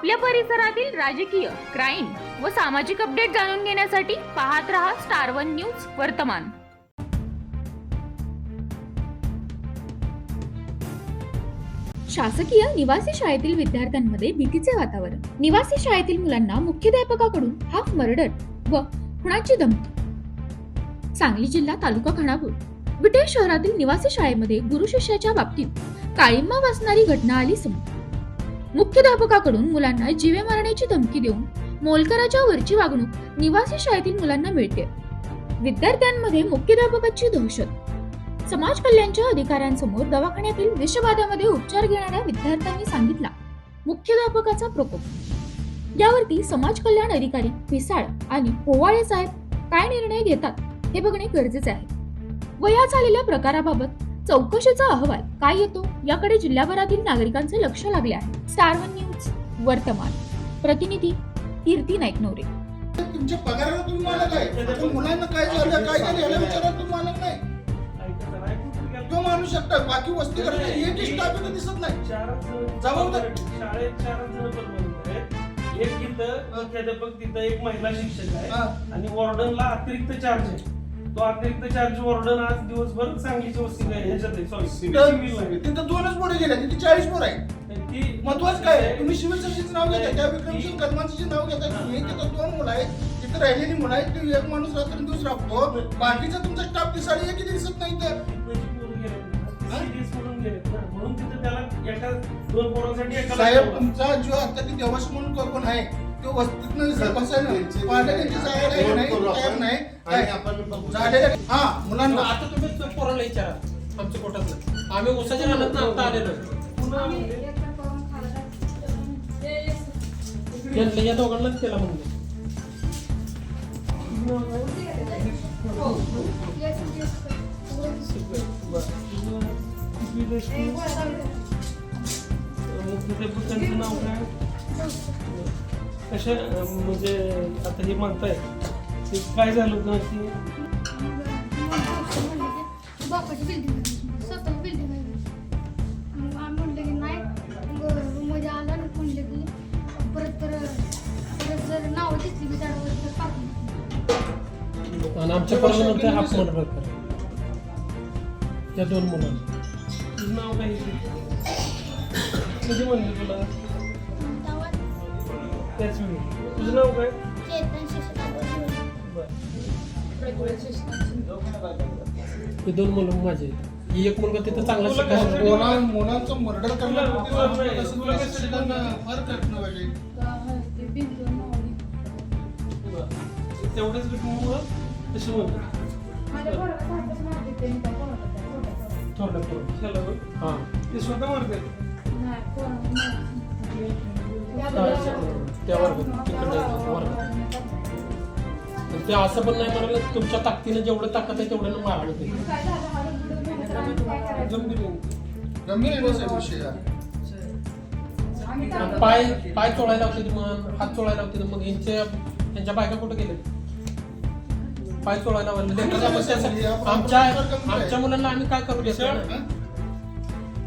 आपल्या परिसरातील राजकीय क्राईम व सामाजिक अपडेट जाणून घेण्यासाठी पाहत रहा स्टार वन न्यूज वर्तमान. शासकीय निवासी शाळेतील विद्यार्थ्यांमध्ये भीतीचे वातावरण. निवासी शाळेतील मुलांना मुख्याध्यापकाकडून हाफ मर्डर व खुणाची धमकी. सांगली जिल्हा तालुका खानापूर विटे शहरातील निवासी शाळेमध्ये गुरु शिष्याच्या बाबतीत काळिंबा वाचणारी घटना आली समोर. मुख्याध्यापकाकडून मुलांना जीवे मारण्याची धमकी देऊन मोलकराच्या वरची वागणूक निवासी शाळेतील मुलांना मिळते. विद्यार्थ्यांमध्ये मुख्याध्यापकाची दहशत. समाज कल्याणच्या अधिकाऱ्यांसमोर दवाखान्यातील विषबाधामध्ये उपचार घेणाऱ्या विद्यार्थ्यांनी सांगितला मुख्याध्यापकाचा प्रकोप. यावरती समाज कल्याण अधिकारी पिसाळ आणि पोवाळे साहेब काय निर्णय घेतात हे बघणे गरजेचे आहे. व झालेल्या प्रकाराबाबत चौकशीचा अहवाल काय येतो याकडे जिल्ह्याभरातील नागरिकांचे लक्ष लागले आहे. स्टार वन न्यूज वर्तमान. प्रतिनिधी कीर्ती नाईक नवरे तुमच्या पगाराला तुम्ही मालक आहे. मुलांना काय झालं काय झालं याला विचारा तुम्ही मालक नाही. तो माणूस शकता बाकी वस्ती करत दिसत नाही. जबाबदार. शाळेत आहेत. एक इथं मुख्याध्यापक तिथं एक महिला शिक्षक आहे. आणि वॉर्डनला अतिरिक्त चार्ज आहे. तो अतिरिक्त चार्ज वॉर्डन आज दिवसभर सांगलीच्या वस्ती ह्याच्यात आहे. सॉरी तर तिथं दोनच बोर्ड गेल्या तिथे चाळीस बोर आहे ती महत्वाचं काय? आहे? तुम्ही सिव्हिल सर्व्हिसचं नाव घेता त्या विक्रमसिंग कदमांचं नाव घेता तुम्ही तिथं दोन मुलं आहेत तिथं राहिलेली मुलं आहेत ती एक माणूस रात्र दिवस राबतो बाकीचा तुमचा स्टाफ दिसाळी एक दिसत नाही तर सिरियस म्हणून ना म्हणून तिथं त्याला एका दोन पोरांसाठी एका साहेब तुमचा जो आता ती देवाशी म्हणून कोण आहे तो वस्तीतनं बसायला पाहिजे त्यांची जागा आहे नाही तयार नाही. आणि काय? आपण बघू. झालेलं हा मुलांना आता तुम्ही तो पोराला विचारा आमच्या पोटातलं. आम्ही उसाच्या रानात आता आलेलो या दोघांनाच केला म्हणजे नाव काय? कशा म्हणजे आता हे म्हणताय ते काय झालं होतं की बापाची बिल्डिंग स्वतः बिल्डिंग आहे. मग आम्ही म्हणलं की नाही मग मध्ये आलं आणि म्हणलं की परत तर परत जर नावं दिसली की त्यावर तर टाकून आणि आमच्या त्या दोन मुलांना. नाव काय? कधी म्हणलं तुला त्याच वेळी. तुझं नाव काय? चेतन शिक्षकांवर ते दोन मुलं माझे. आहेत. ही एक मुलगा तिथं चांगला शिकायला मुला मुलांचं मर्डर फार कठीण घटनेमुळं तशी म्हणलं थोडं थोडं ह्याला बघ. हां. ते स्वतः मारतात त्या वर्गात तिकडे वर्गात ते असं पण नाही म्हणाले तुमच्या ताकदीनं जेवढं ताकद आहे तेवढं मारलं ते गंभीर आहे. गंभीर आहे ना साहेब विषय हा. आणि पाय पाय चोळायला होते मग हात चोळायला होते मग यांच्या यांच्या बायका कुठे गेले पाय चोळायला. लेकराला मग त्यासाठी आमच्या आमच्या मुलांना आम्ही काय करू देतो हा?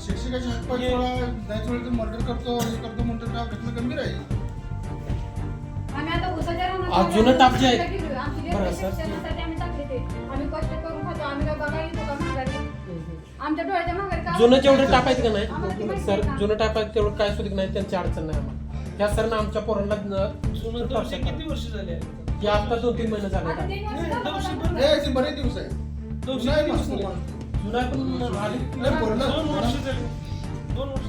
शिक्षकाचे हातपाय थोडा नाही थोडं मर्डर करतो हे करतो म्हणतो का घटना गंभीर आहे आम्ही आता उसाच्या रानात आज जुनं टाप जे आहे. आमची लेकरं बरं, सर. शिक्षणासाठी आम्ही टाकले ते आम्ही कष्ट करून खातो आम्ही काय बघा येतो का माघारी आमच्या डोळ्याच्या माघारी का जुनं जेवढं टाकायचं का आम्हाला ती नाही माहिती सर आहे का? जुनं टाकायचं तेवढं काय सुद्धा नाही त्यांची अडचण नाही आम्हाला त्या सरनं आमच्या पोरांना जुनं किती वर्ष झाले आहेत? की आता दोन तीन महिने झाले आता का तीन वर्ष झालं बघा. हे बरेच दिवस आहे दौशी नाही किती मस्त वर्ष माणूस. झाले? जुना पण आली नाही, बोललं. दोन वर्ष झाली दोन वर्ष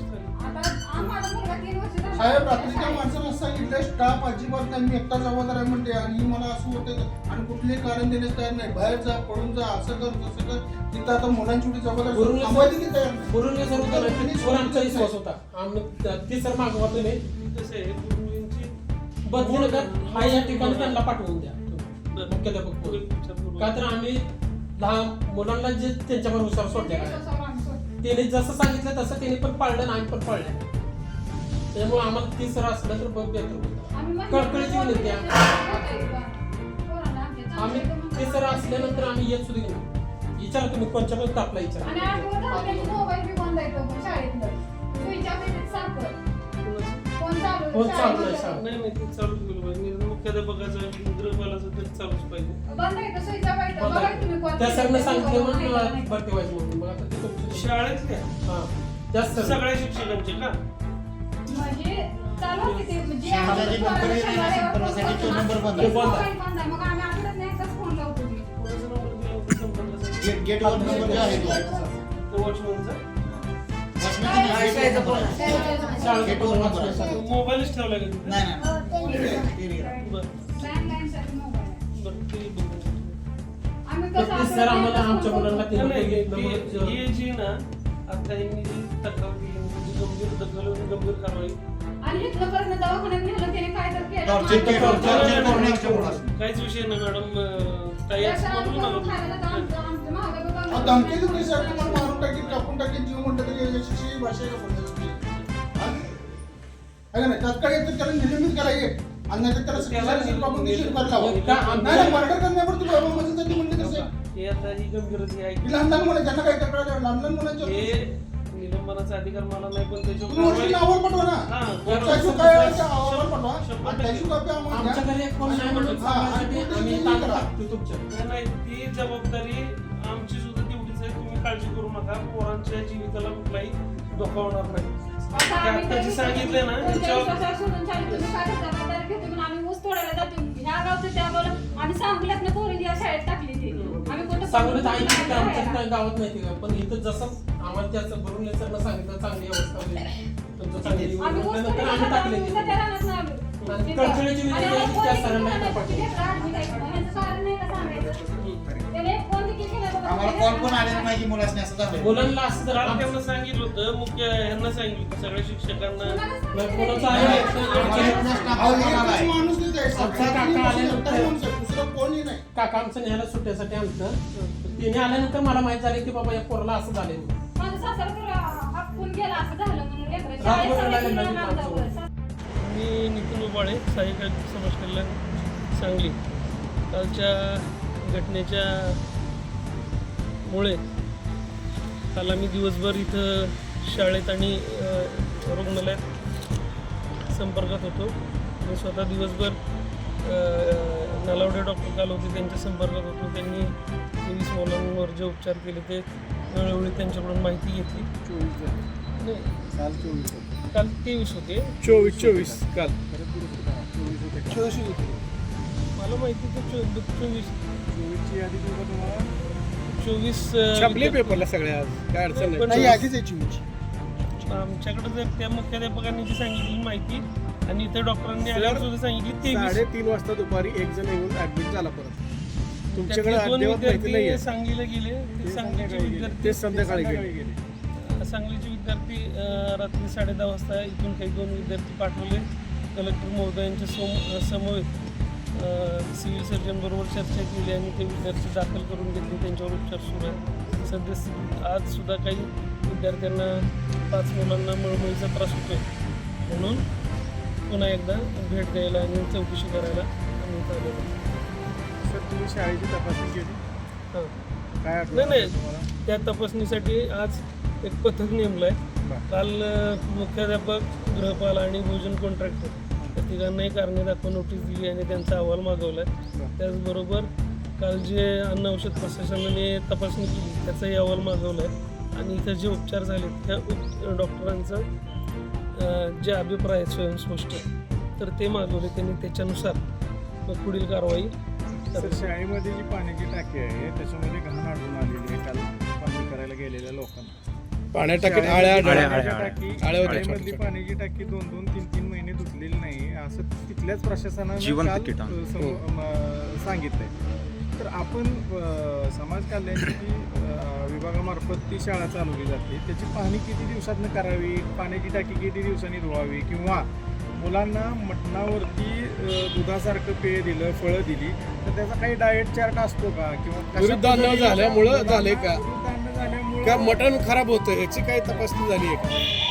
साहेब रात्रीच्या माणसाला सांगितलं स्टाफ अजिबात नाही मी एकटा जबाबदार आहे म्हणते. आणि मला असं होतं आणि कुठलेही कारण देण्यास तयार नाही. बाहेर जा पळून जा असं कर तसं कर. तिथं आता मुलांची एवढी जबाबदारी थांबवायची की तयार नाही. हे सर होतं आमचा विश्वास होता. आम्ही ते सर मागवा तुम्ही कसं आहे गुरुजींची बदलू नका. हा या ठिकाणी त्यांना पाठवून द्या. मुख्याध्यापक का तर आम्ही लहान मुलांना जे त्यांच्यावर हुशार सोडले आहे विश्वासावर आम्ही सोडतो. त्याने जसं सांगितलं तसं त्याने पण पाळलं आणि आम्ही पण पाळलं. त्यामुळे आम्हाला ती सर असलं तर बघ बेहतर होतं आम्ही म्हणतो, कळकळीची विनंती आम्ही चांगलं ते सर असल्यानंतर आम्ही येत सुद्धा नाही. विचारा तुम्ही कोणच्या पण तापला विचारा? फोन चालू चालू चालू. नाही नाही ते चालूच केलं पाहिजे मी मुख्याध्यापकाचं गृहपालाचं तरी चालूच पाहिजे. त्या सरनं सांगितलं नाही, म्हणून नाही. भरती व्हायची म्हणून. शाळेतल्या हा. सगळ्या शिक्षकांचे का? म्हणजे चालू होती ते म्हणजे शाळेचा जे नंबर आहे ना, संपर्कासाठी तो नंबर बंद आहे. ते बंद आहे. मोबाईल बंद आहे. मग आम्ही आठवड्यात नाही एकदाच फोन लावतो मी. कोणाचा नंबर दिला होता संपर्कासाठी? गेट गेटवर नंबर जो आहे तो तो वॉचमनचा वाचनाची नाही, शाळेचा फोन. शाळेत गेटवर नंबर आहे. वाचण्यासाठी. तो मोबाईलच ठेवला का तिथे नाही नाही ते रे. बरं लँडलाईनसाठी मोबाईल आहे. बरं ते बघून आम्ही तर कसं ते सर आम्हाला आठवड्यात आमच्या मुलांना ते नाही, नाही, नंबर- ते- हे जे ना आता तक्रार केली म्हणजे गंभीर दखल आणि गंभीर कारवाई आणि इथलं पर्यंत दवाखान्यात नेलं त्याने काय तर केलं टॉर्चर केलं, टॉर्चर करून यांच्या मुलाला. काहीच विषय नाही मॅडम अं, बोलू करून खायला तर आमचं- आमचं. अहो, धमकी तुम्हाला मारून टाकीन कापून टाकीन जीव म्हणलं तरी ही भाषा आहे का बोलण्याची? हा? आहे का नाही तात्काळ येतं त्याला निलंबित करा ये आणि त्याला त्याला शिक्षा कापून लावा. नाही नाही मर्डर म्हणजे हे आता ही गंभीरच हे आहे. ही लहान लहान मुलं ज्यांना काही तक्रार आहे, लहान लहान मुलांच्या हे निलंबनाचा अधिकार मला नाही पण तुम्ही नावावर पाठवा ना. त्याची काय आहे त्या अहवाल पाठवा शंभर आणि त्याची कॉपी आम्हाला आमच्या द्या. घरी एक फोन नाही म्हणून हा, आणि आम्ही. टाकतो तुमच्या. नाही, नाही ती जबाबदारी आमची सुद्धा तेवढीच आहे. तुम्ही काळजी करू नका. पोरांच्या जीविताला कुठलाही धोका होणार नाही. आता आम्ही आता जे सांगितलंय ना, तुमच्या त्याच्यावर- विश्वासावर सोडून चालू तुम्ही काय घेतो म्हणून आम्ही ऊस तोडायला जातो ह्या गावचं त्या गावला आम्ही सांगल्यात ना पोरी या शाळेत टाकली ती. पण- ऐकली की? आमच्या काय गावात माहिती का पण इथं जसं आम्हाला त्याचं भरून सरनं सांगितलं चांगली अवस्था होईल. तुमचं चांगली आम्ही नंतर टाकले नाही. आणि तिथं. कळकळीची विनंती आहे की त्या सरांना एकदा नाही, आम्हाला कॉल पण आलेला नाही की मुलासनी असं झालंय. मुलांना असं जर आमचं- त्यांना सांगितलं होतं मुख्य यांना सांगितलं होतं सगळ्या शिक्षकांना. नाही, कोणाचं आहे. आम्हाला आमच्या- इथनं स्टाफ अहो, पण आलाय. एकच माणूस तिथे आहे. आमचा काका सगळ्यांनी आल्यानंतर- एकटाच माणूस आहे. दुसरं कोणी नाही. काका आमचं न्यायला सुट्ट्यासाठी आमचं तिने आल्यानंतर मला माहीत झालं की बाबा या पोराला असं झालंय. म्हणून. माझं सासर तर हापून गेला असं झालं. मी नितीन उबाळे सहाय्यक समाज कल्याण सांगली. कालच्या घटनेच्या मुळे. काल आम्ही दिवसभर इथं शाळेत आणि रुग्णालयात संपर्कात होतो. मी स्वतः दिवसभर नलावडे डॉक्टर काल होते त्यांच्या संपर्कात होतो. त्यांनी तेवीस मुलांवर जे उपचार केले ते वेळोवेळी त्यांच्याकडून माहिती घेतली. नाही, काल तेवीस होते. चोवीस चोवीस काल. चोवीस होते. मला माहिती तर चोवीस. चोवीसची यादी तुम्हाला? चोवीस छापले पेपरला सगळ्या आज. काय अडचण नाही. पण- नाही यादीच आहे चोवीसची. आमच्याकडे जर त्या मुख्याध्यापकांनी जी सांगितलेली माहिती आणि इथे डॉक्टरांनी आल्यावर सुद्धा सांगितली तेवीस साडेतीन वाजता दुपारी एक जण येऊन ऍडमिट झाला परत. तुमच्याकडे त्यातले दोन अद्याप माहिती नाही विद्यार्थी सांगलीला गेले ते सांगलीचे विद्यार्थी ते संध्याकाळी गेले. सांगलीचे विद्यार्थी अं, रात्री साडे दहा वाजता इथून काही दोन विद्यार्थी पाठवले. कलेक्टर महोदयांच्या सोम समवेत अं, सिव्हिल सर्जन बरोबर चर्चा केली आणि ते विद्यार्थी दाखल करून घेतले. त्यांच्यावर उपचार सुरू आहे सद्यस्थितीत आज सुद्धा काही विद्यार्थ्यांना पाच मुलांना मळमळीचा त्रास होतोय. म्हणून पुन्हा एकदा भेट द्यायला आणि चौकशी करायला आम्ही आलेलो आहोत. सर तुम्ही शाळेची तपासणी केली? हां. काय नाही नाही. त्या तपासणीसाठी आज एक पथक नेमलं आहे. काल मुख्याध्यापक गृहपाल आणि भोजन कॉन्ट्रॅक्टर. तिघांनाही कारणे दाखवा नोटीस दिली आणि त्यांचा अहवाल मागवला. त्याचबरोबर काल जे अन्न औषध प्रशासनाने तपासणी केली त्याचाही अहवाल मागवला आहे आणि इथं जे उपचार झाले त्या उप डॉक्टरांचं जे अभिप्राय आहेत स्वयंस्पष्ट तर ते मागवले त्यांनी त्याच्यानुसार मग पुढील कारवाई. शाळेमध्ये जी पाण्याची टाकी आहे त्याच्यामध्ये घाण आढळून आलेली आहे काल पाणी करायला गेलेल्या लोकांना. पाण्याची टाकी दोन दोन तीन तीन असं तिथल्याच प्रशासनानं जिवंत काल, कीटाणू. अ, सम- म- सांगितलंय. तर आपण अ, समाज कल्याणची अ, विभागामार्फत ती शाळा चालवली जाते. त्याची पाहणी किती दिवसातनं करावी? पाण्याची टाकी किती दिवसांनी धुवावी? किंवा मुलांना मटणावरती अ, दुधासारखं पेय दिलं फळं दिली तर त्याचा काही डाएट चार्ट असतो का? किंवा कशा विरुद्धान्न पद्धतीने झाल्यामुळं मुलांना- झालंय का? विरुद्धान्न झाल्यामुळं का मटण खराब होतं? याची काही तपासणी झाली आहे का?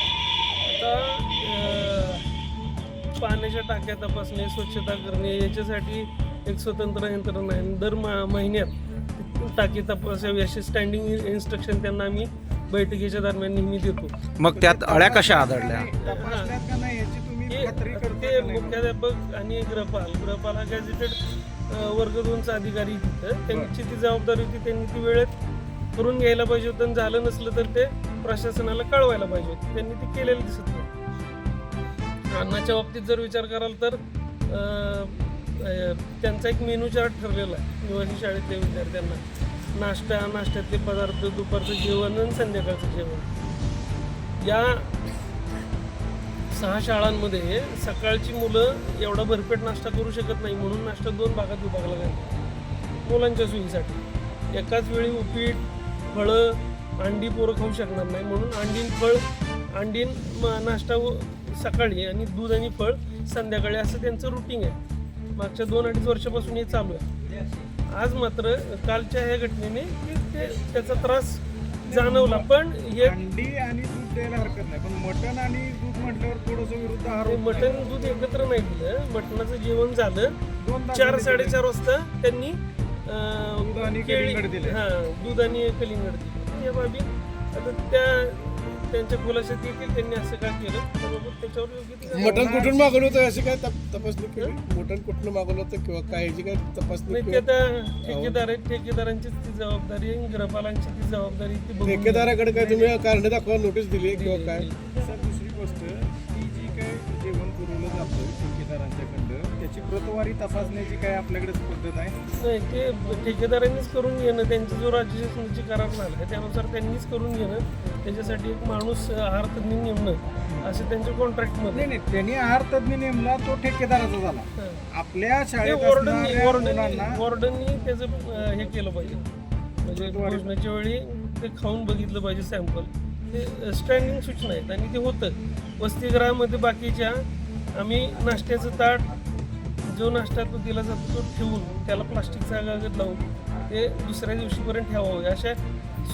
पाण्याच्या टाक्या तपासणे स्वच्छता करणे याच्यासाठी एक स्वतंत्र यंत्रणा आहे. दर मा- महिन्यात टाकी तपासावी असे स्टँडिंग इन्स्ट्रक्शन त्यांना आम्ही बैठकीच्या दरम्यान नेहमी देतो. मग त्यात अळ्या कशा आढळल्या? नाही, तपासल्यात का नाही याची तुम्ही की खात्री करता ते? मुख्याध्यापक आणि गृहपाल गृहपाल हा गॅझेटेड वर्ग दोनचा अधिकारी तिथं. त्यांची ती जबाबदारी होती त्यांनी ती वेळेत करून घ्यायला पाहिजे होतं. आणि झालं नसलं तर ते प्रशासनाला कळवायला पाहिजे होतं. त्यांनी ते केलेलं दिसत नाही अन्नाच्या बाबतीत जर विचार कराल तर त्यांचा एक मेनू चार्ट ठरलेला आहे. निवासी शाळेतल्या विद्यार्थ्यांना नाश्ता नाश्त्यातले पदार्थ दुपारचं जेवण आणि संध्याकाळचं जेवण. या सहा शाळांमध्ये सकाळची मुलं एवढा भरपेट नाश्ता करू शकत नाही म्हणून नाश्ता दोन भागात विभागला जातो. मुलांच्या सोयीसाठी. एकाच वेळी उपीट फळं अंडी पोरं खाऊ शकणार नाही म्हणून अंडीन फळ अंडीन नाश्ता व- सकाळी आणि दूध आणि फळ संध्याकाळी असं त्यांचं रुटीन आहे. मागच्या दोन अडीच वर्षापासून हे चालू आहे. आज मात्र कालच्या ह्या घटनेने ते त्याचा त्रास जाणवला. पण हे अंडी आणि दूध द्यायला हरकत नाही. पण मटण आणि दूध म्हटल्यावर थोडस विरुद्ध आहार मटण. दूध एकत्र नाही दिलं. मटणाचं जेवण झालं. चार साडेचार वाजता त्यांनी दूध आणि कलिंगड दिले. हा दूध आणि कलिंगड दिले. या बाबी आता त्या त्यांच्या खुलाशात येतील त्यांनी असं का केलं? तर त्याच्यावर योग्य ती कारवाई- मटण कुठून मागवलं होतं? अशी काय तप- तपासणी केली? मटण कुठून मागवलं होतं किंवा काय? ह्याची काय तपासणी नाही ते केली आता ठेकेदार आहेत ठेकेदारांचीच ती जबाबदारी आहे ग्रहपालांची ती जबाबदारी ती बघून ठेकेदाराकडे काय तुम्ही कारण दाखवा नोटीस दिली किंवा काय? सर त्याची प्रतवारी तपासण्याची काय आपल्याकडे पद्धत आहे? नाही ते ठेकेदारांनीच करून घेणं त्यांचा जो राज्य शासनाची करार झाला त्यानुसार त्यांनीच करून घेणं त्याच्यासाठी एक माणूस आहार तज्ञ नेमणं असं त्यांच्या कॉन्ट्रॅक्टमध्ये नाही नाही त्यांनी आहार तज्ञ नेमला तो ठेकेदाराचा झाला. आपल्या शाळेत वॉर्डननी असणाऱ्या वॉर्डननी मुलांना वॉर्डननी त्याचं हे केलं पाहिजे. म्हणजे भोजनाच्या वेळी ते खाऊन बघितलं पाहिजे सॅम्पल ते स्टँडिंग सूचना आहेत आणि ते होतं. वसतिगृहामध्ये बाकीच्या आम्ही नाश्त्याचं ताट जो नाश्ता तो दिला जातो तो ठेवून त्याला प्लास्टिकचा कागद लावून ते दुसऱ्या दिवशीपर्यंत ठेवावे. अशा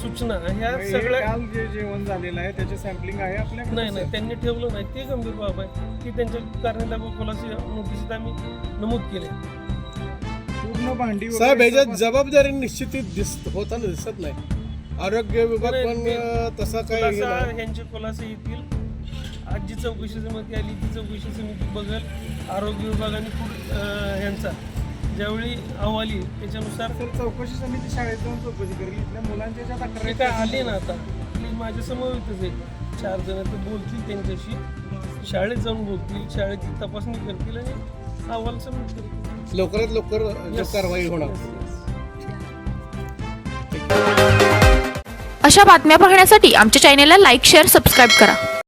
सूचना ह्या सगळ्या जे जेवण झालेलं आहे त्याचे सॅम्पलिंग आहे आपल्याकडे? नाही नाही त्यांनी ठेवलं नाही. ते गंभीर बाब आहे. ती त्यांच्या कारणे दाखव खुलासे नोटीसीत आम्ही नमूद केले पूर्ण भांडी साहेब ह्याच्यात जबाबदारी निश्चित दिस होताना दिसत नाही. आरोग्य विभाग पण तसा हे नाही. ह्यांचे खुलासे येतील. आज जी चौकशी समिती आली ती चौकशी समिती बघल. आरोग्य विभाग आणि फूड ह्यांचा ज्यावेळी अहवाल येईल त्याच्यानुसार तर चौकशी समिती शाळेत जाऊन चौकशी करेल. इथल्या मुलांच्या ज्या तक्रारी काय आले ना आता. आपली माझ्या समोरच आहे चार जण ते बोलतील त्यांच्याशी. शाळेत जाऊन बोलतील शाळेची तपासणी करतील आणि अहवाल सबमिट करतील लवकरात लवकर. कारवाई होणार. अशा बातम्या पाहण्यासाठी आमच्या चॅनेलला लाईक शेअर सबस्क्राईब करा.